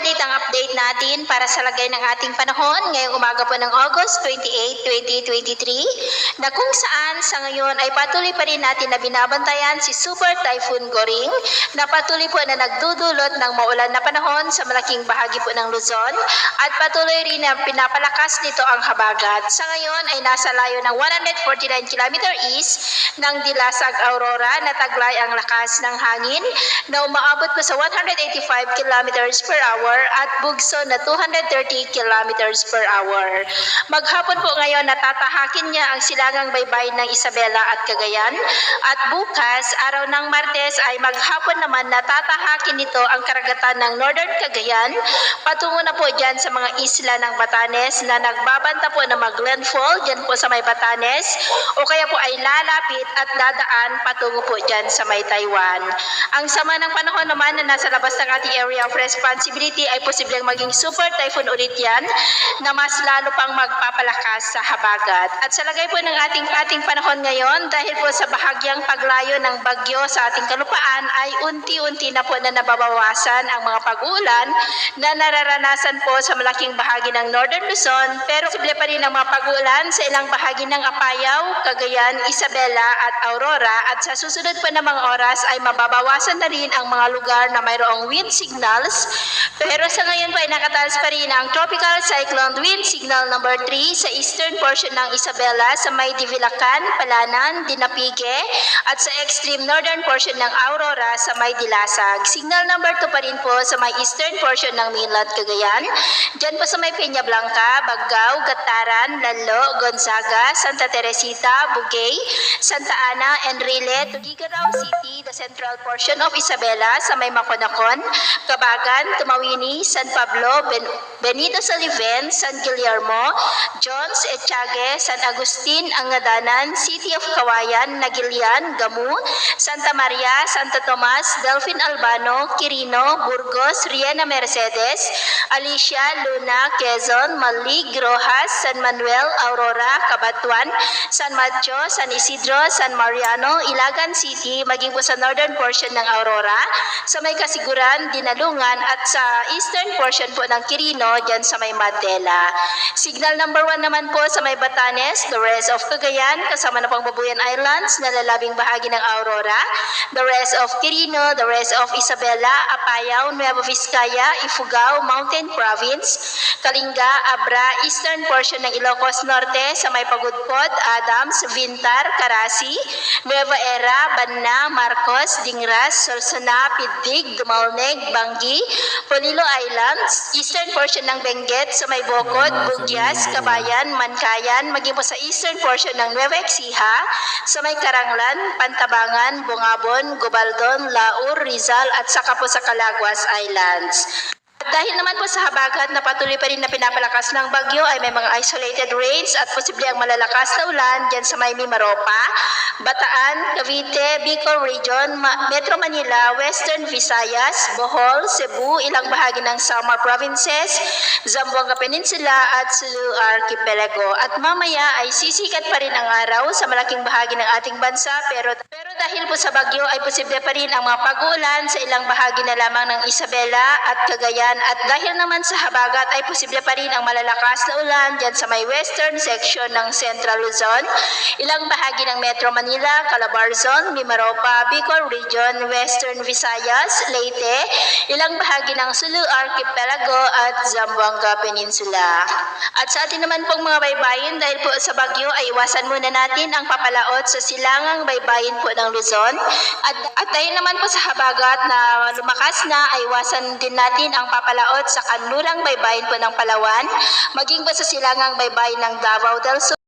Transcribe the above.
ulit ang update natin para sa lagay ng ating panahon ngayong umaga po ng August 28, 2023 na kung saan sa ngayon ay patuloy pa rin natin na binabantayan si Super Typhoon Goring na patuloy po na nagdudulot ng maulan na panahon sa malaking bahagi po ng Luzon at patuloy rin na pinapalakas nito ang habagat. Sa ngayon ay nasa layo ng 149 km east ng Dilasag Aurora na taglay ang lakas ng hangin na umaabot po sa 185 kilometers per hour at bugso na 230 kilometers per hour. Maghapon po ngayon natatahakin niya ang silangang baybayin ng Isabela at Cagayan at bukas, araw ng Martes ay maghapon naman natatahakin nito ang karagatan ng Northern Cagayan patungo na po dyan sa mga isla ng Batanes na nagbabanta po na mag-landfall dyan po sa may Batanes o kaya po ay lalapit at dadaan patungo po dyan sa may Taiwan. Ang sama ng panahon naman na nasa labas ng ating area of responsibility ay posibleng maging super typhoon ulit yan na mas lalo pang magpapalakas sa habagat. At sa lagay po ng ating ating panahon ngayon, dahil po sa bahagyang paglayo ng bagyo sa ating kalupaan ay unti-unti na po na nababawasan ang mga pag-ulan na nararanasan po sa malaking bahagi ng Northern Luzon. Pero posible pa rin ang mga pag-ulan sa ilang bahagi ng Apayao, Cagayan, Isabela at Aurora. At sa susunod pa na mga oras ay mababawasan na rin ang mga lugar na mayroong wind signals. Pero sa ngayon po ay nakataas pa rin ang tropical cyclone wind signal number 3 sa eastern portion ng Isabela sa may Divilacan, Palanan, Dinapige at sa extreme northern portion ng Aurora sa may Dilasag. Signal number 2 pa rin po sa may eastern portion ng mainland Cagayan. Diyan po sa may Peña Blanca, Baggao, Gataran, Lalo, Gonzaga, Santa Teresita, Bugay, Santa Ana, Enrile, Tugigaraw City, the central portion of Isabela sa may Maconacon, Cabagan, Tumawini, San Pablo, ben Benito Saliven, San Guillermo, Jones, Echage, San Agustin, Angadanan, City of Kawayan, Nagilian, Gamu, Santa Maria, Santo Tomas, Delphin Albano, Quirino, Burgos, Riena Mercedes, Alicia, Luna, Quezon, Malig, Rojas, San Manuel, Aurora, Cabatuan, San Mateo, San Isidro, San Mariano, Ilagan City, maging po sa northern portion ng Aurora, sa may kasiguran, Dinalungan, at sa eastern portion po ng Quirino, dyan sa may Mandela. Signal number one naman po sa may Batanes, the rest of Cagayan, kasama na pang Babuyan Islands, na lalabing bahagi ng Aurora, the rest of Quirino, the rest of Isabela, Apayao, Nueva Vizcaya, Ifugao, Mountain Province, Kalinga, Abra, eastern portion ng Ilocos Norte, sa may Pagudpod, Adams, Vintar, Carasi, Nueva Era, Banna, Marcos, Dingras, Solsona, Pidig, Dumalneg, Bangi, Polilo Islands, eastern portion ng Benguet, sa may Bocod, Bugyas, Kabayan, Mankayan, maging po sa eastern portion ng Nueva Ecija, sa may Karanglan, Pantabangan, Bungabon, Gobaldon, Laur, Rizal at saka po sa Calaguas Islands. Dahil naman po sa habagat na patuloy pa rin na pinapalakas ng bagyo ay may mga isolated rains at posible ang malalakas na ulan dyan sa may Mimaropa, Bataan, Cavite, Bicol Region, Ma- Metro Manila, Western Visayas, Bohol, Cebu, ilang bahagi ng Samar Provinces, Zamboanga Peninsula at Sulu Archipelago. At mamaya ay sisikat pa rin ang araw sa malaking bahagi ng ating bansa pero pero dahil po sa bagyo ay posible pa rin ang mga pag-uulan sa ilang bahagi na lamang ng Isabela at Cagayan at dahil naman sa habagat ay posible pa rin ang malalakas na ulan dyan sa may western section ng Central Luzon, ilang bahagi ng Metro Manila, Calabarzon, Mimaropa, Bicol Region, Western Visayas, Leyte, ilang bahagi ng Sulu Archipelago at Zamboanga Peninsula. At sa atin naman pong mga baybayin dahil po sa bagyo ay iwasan muna natin ang papalaot sa silangang baybayin po ng Luzon. At, at dahil naman po sa habagat na lumakas na ay iwasan din natin ang papalaot sa kanlurang baybayin po ng Palawan, maging po sa silangang baybayin ng Davao del Sur